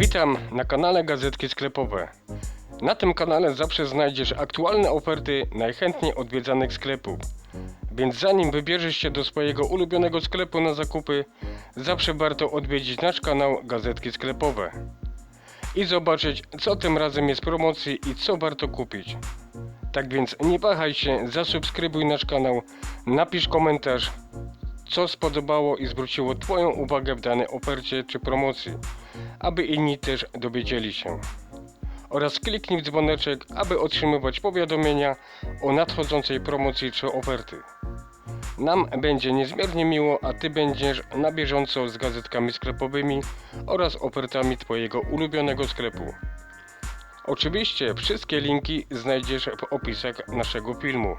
Witam na kanale Gazetki Sklepowe. Na tym kanale zawsze znajdziesz aktualne oferty najchętniej odwiedzanych sklepów. Więc zanim wybierzesz się do swojego ulubionego sklepu na zakupy, zawsze warto odwiedzić nasz kanał Gazetki Sklepowe i zobaczyć, co tym razem jest w promocji i co warto kupić. Tak więc nie wahaj się, zasubskrybuj nasz kanał, napisz komentarz, co spodobało i zwróciło Twoją uwagę w danej ofercie czy promocji, aby inni też dowiedzieli się. Oraz kliknij w dzwoneczek, aby otrzymywać powiadomienia o nadchodzącej promocji czy oferty. Nam będzie niezmiernie miło, a Ty będziesz na bieżąco z gazetkami sklepowymi oraz ofertami Twojego ulubionego sklepu. Oczywiście wszystkie linki znajdziesz w opisach naszego filmu.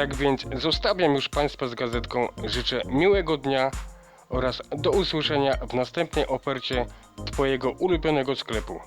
Tak więc zostawiam już Państwa z gazetką. Życzę miłego dnia oraz do usłyszenia w następnej ofercie Twojego ulubionego sklepu.